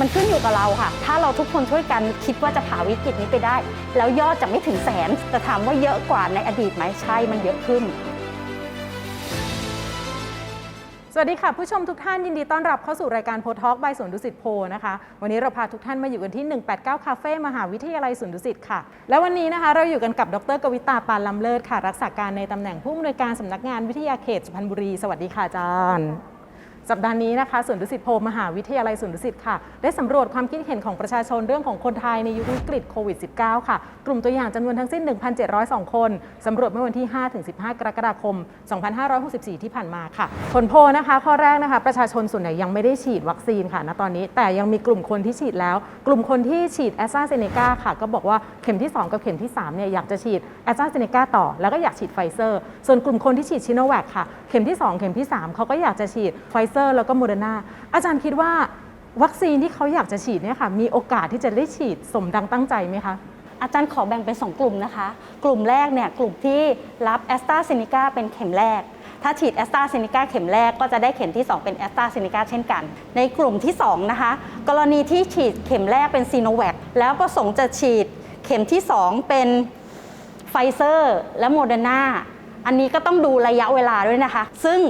มันขึ้นอยู่กับเราค่ะ ถ้าเราทุกคนช่วยกันคิดว่าจะผ่าวิกฤตนี้ไปได้ แล้วยอดจะไม่ถึงแสนแต่ถามว่าเยอะกว่าในอดีตไหมใช่มันเยอะขึ้น สวัสดีค่ะ ผู้ชมทุกท่านยินดีต้อนรับเข้าสู่รายการโพทอกบายสวนดุสิตโพนะคะ วันนี้เราพาทุกท่านมาอยู่กันที่ 189 คาเฟ่มหาวิทยาลัยสวนดุสิตค่ะ และวันนี้นะคะเราอยู่กันกับดรกวิตาปานลำเลิศค่ะ รักษาการในตำแหน่งผู้อำนวยการสำนักงานวิทยาเขตสุพรรณบุรี สวัสดีค่ะอาจารย์ สัปดาห์นี้นะคะสวนดุสิตโพมหาวิทยาลัยสวนดุสิตค่ะ ได้สำรวจความคิดเห็นของประชาชนเรื่องของคนไทยในยุควิกฤตโควิด -19 ค่ะ กลุ่มตัวอย่างจำนวนทั้งสิ้น 1,702 คนสำรวจเมื่อวันที่ 5-15 กรกฎาคม 2564 ที่ผ่านมาค่ะ ผลโพลนะคะ ข้อแรกนะคะประชาชนส่วนใหญ่ยังไม่ได้ฉีดวัคซีนค่ะณตอนนี้แต่ยังมีกลุ่มคนที่ฉีดแล้ว กลุ่มคนที่ฉีดแอสตราเซเนกาค่ะ ก็บอกว่าเข็มที่ 2 กับเข็มที่3เนี่ยอยากจะฉีดแอสตราเซเนกาต่อ แล้วก็อยากฉีดไฟเซอร์ ส่วนกลุ่มคนที่ฉีดชิโนแวคค่ะเข็มที่ 2 เข็มที่ 3เขาก็อยากจะฉีดไฟเซอร์แล้วก็โมเดอร์นาอาจารย์คิดว่าวัคซีนที่เขาอยากจะฉีดเนี่ยค่ะมีโอกาสที่จะได้ฉีดสมดังตั้งใจไหมคะอาจารย์ขอแบ่งเป็น 2 กลุ่มนะคะ กลุ่มแรกเนี่ยกลุ่มที่รับแอสตราเซเนกาเป็นเข็มแรก ถ้าฉีดแอสตราเซเนกาเข็มแรกก็จะได้เข็มที่ 2 เป็นแอสตราเซเนกาเช่นกัน ในกลุ่มที่ 2 นะคะ กรณีที่ฉีดเข็มแรกเป็นซีโนแวคแล้วประสงค์จะฉีดเข็มที่ 2 เป็นไฟเซอร์และโมเดอร์นาอันนี้ก็ต้องดูระยะเวลาด้วยนะคะ ซึ่ง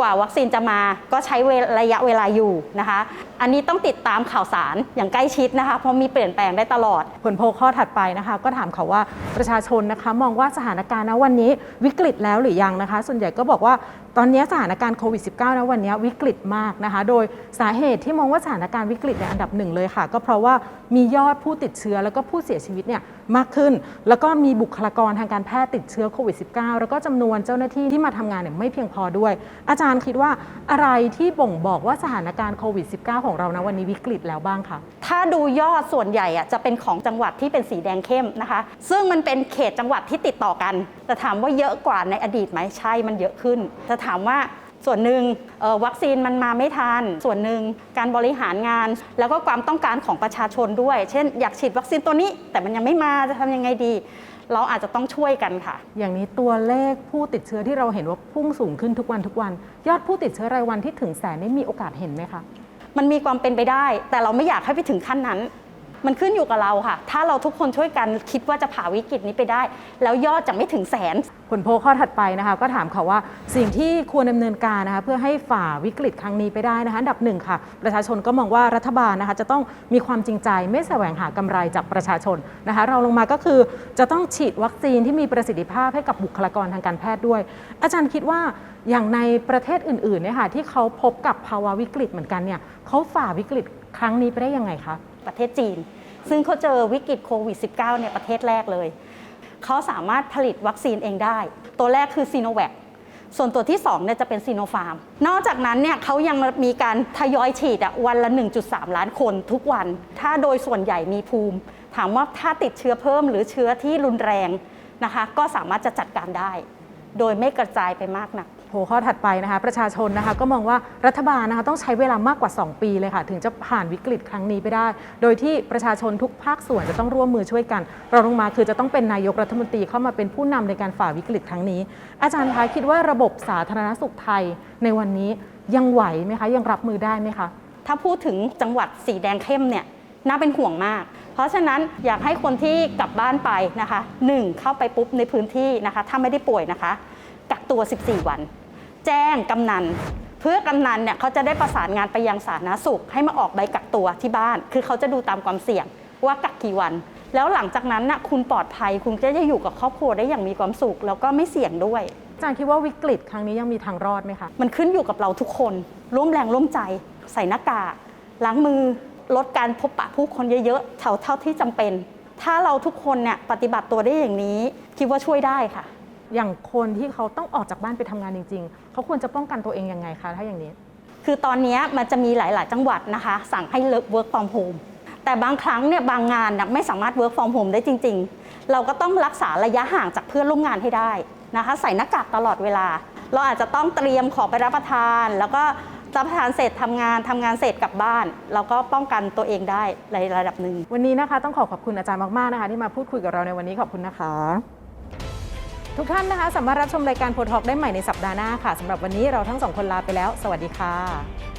กว่าวัคซีนจะมาก็ใช้ระยะเวลาอยู่นะคะ อันนี้ต้องติดตามข่าวสารอย่างใกล้ชิดนะคะ เพราะมีเปลี่ยนแปลงได้ตลอด ผลโพลข้อถัดไปนะคะ ก็ถามเขาว่าประชาชนนะคะมองว่าสถานการณ์นะวันนี้วิกฤตแล้วหรือยังนะคะ ส่วนใหญ่ก็บอกว่าตอนนี้สถานการณ์โควิด -19 นะวันนี้วิกฤตมากนะคะ โดยสาเหตุที่มองว่าสถานการณ์วิกฤตในอันดับหนึ่งเลยค่ะ ก็เพราะว่ามียอดผู้ติดเชื้อแล้วก็ผู้เสียชีวิตเนี่ยมากขึ้น แล้วก็มีบุคลากรทางการแพทย์ติดเชื้อโควิด -19 แล้วก็จำนวนเจ้าหน้าที่ที่มาทำงานเนี่ยไม่เพียงพอด้วยอาจารย์การคิดว่าอะไรที่บ่งบอกว่าสถานการณ์โควิด -19 ของเรานะวันนี้วิกฤตแล้วบ้างคะ ถ้าดูยอดส่วนใหญ่อะจะเป็นของจังหวัดที่เป็นสีแดงเข้มนะคะ ซึ่งมันเป็นเขตจังหวัดที่ติดต่อกัน แต่ถามว่าเยอะกว่าในอดีตไหมใช่มันเยอะขึ้นแต่ถามว่าส่วนหนึ่งเอ่อวัคซีนมันมาไม่ทัน ส่วนหนึ่งการบริหารงาน แล้วก็ความต้องการของประชาชนด้วย เช่น อยากฉีดวัคซีนตัวนี้ แต่มันยังไม่มาจะทำยังไงดี เราอาจจะต้องช่วยกันค่ะ อย่างนี้ตัวเลขผู้ติดเชื้อที่เราเห็นว่าพุ่งสูงขึ้นทุกวันทุกวัน ยอดผู้ติดเชื้อรายวันที่ถึงแสนนี่มีโอกาสเห็นไหมคะ มันมีความเป็นไปได้ แต่เราไม่อยากให้ไปถึงขั้นนั้น มันขึ้นอยู่กับเราค่ะ ถ้าเราทุกคนช่วยกันคิดว่าจะผ่าวิกฤตนี้ไปได้ แล้วยอดจะไม่ถึงแสนผลโพข้อถัดไปนะคะ ก็ถามเขาว่าสิ่งที่ควรดำเนินการนะคะ เพื่อให้ฝ่าวิกฤตครั้งนี้ไปได้นะคะดับหนึ่งค่ะ ประชาชนก็มองว่ารัฐบาลนะคะ จะต้องมีความจริงใจไม่แสวงหากำไรจากประชาชนนะคะ เราลงมาก็คือจะต้องฉีดวัคซีนที่มีประสิทธิภาพให้กับบุคลากรทางการแพทย์ด้วย อาจารย์คิดว่าอย่างในประเทศอื่นๆเนี่ยค่ะที่เขาพบกับภาวะวิกฤตเหมือนกันเนี่ยเขาฝ่าวิกฤต ครั้งนี้ไปได้ยังไงคะ ประเทศจีน ซึ่งเขาเจอวิกฤตโควิด -19 เนี่ยประเทศแรกเลย เขาสามารถผลิตวัคซีนเองได้ ตัวแรกคือซีโนแวคส่วนตัวที่2เนี่ยจะเป็นซีโนฟาร์ม นอกจากนั้นเนี่ยเขายังมีการทยอยฉีดวันละ 1.3 ล้านคนทุกวัน ถ้าโดยส่วนใหญ่มีภูมิ ถามว่าถ้าติดเชื้อเพิ่มหรือเชื้อที่รุนแรงนะคะ ก็สามารถจะจัดการได้ โดยไม่กระจายไปมากนัก โผข้อถัดไปนะคะ ประชาชนนะคะก็มองว่ารัฐบาลนะคะต้องใช้เวลามากกว่า 2 ปีเลยค่ะ ถึงจะผ่านวิกฤตครั้งนี้ไปได้ โดยที่ประชาชนทุกภาคส่วนจะต้องร่วมมือช่วยกันเราลงมาคือจะต้องเป็นนายกรัฐมนตรีเข้ามาเป็นผู้นำในการฝ่าวิกฤตครั้งนี้ อาจารย์คะคิดว่าระบบสาธารณสุขไทยในวันนี้ยังไหวไหมคะ ยังรับมือได้ไหมคะ ถ้าพูดถึงจังหวัดสีแดงเข้มเนี่ยน่าเป็นห่วงมาก เพราะฉะนั้นอยากให้คนที่กลับบ้านไปนะคะหนึ่งเข้าไปปุ๊บในพื้นที่นะคะ ถ้าไม่ได้ป่วยนะคะ กักตัว 14 วัน แจ้งกำนันเพื่อกำนันเนี่ยเขาจะได้ประสานงานไปยังสาธารณสุข ให้มาออกใบกักตัวที่บ้าน คือเขาจะดูตามความเสี่ยงว่ากักกี่วัน แล้วหลังจากนั้นนะคุณปลอดภัยคุณก็จะอยู่กับครอบครัวได้อย่างมีความสุข แล้วก็ไม่เสี่ยงด้วย อาจารย์คิดว่าวิกฤตครั้งนี้ยังมีทางรอดไหมคะ มันขึ้นอยู่กับเราทุกคน ร่วมแรงร่วมใจ ใส่หน้ากากล้างมือลดการพบปะผู้คนเยอะๆเท่าเท่าที่จำเป็น ถ้าเราทุกคนเนี่ยปฏิบัติตัวได้อย่างนี้ คิดว่าช่วยได้ค่ะ อย่างคนที่เขาต้องออกจากบ้านไปทำงานจริง ๆ เขาควรจะป้องกันตัวเองยังไงคะ ถ้าอย่างนี้ คือตอนนี้มันจะมีหลาย ๆ จังหวัดนะคะ สั่งให้เลิก work from home แต่บางครั้งเนี่ยบางงานน่ะไม่สามารถ work from home ได้จริง ๆ เราก็ต้องรักษาระยะห่างจากเพื่อนร่วมงานให้ได้นะคะ ใส่หน้ากากตลอดเวลา เราอาจจะต้องเตรียมของไปรับประทาน แล้วก็รับประทานเสร็จทำงานทำงานเสร็จกลับบ้าน เราก็ป้องกันตัวเองได้ในระดับหนึ่ง วันนี้นะคะต้องขอขอบคุณอาจารย์มากๆนะคะ ที่มาพูดคุยกับเราในวันนี้ขอบคุณนะคะ ทุกท่านนะคะ สามารถรับชมรายการโพทอกได้ใหม่ในสัปดาห์หน้าค่ะสำหรับวันนี้เราทั้งสองคนลาไปแล้ว สวัสดีค่ะ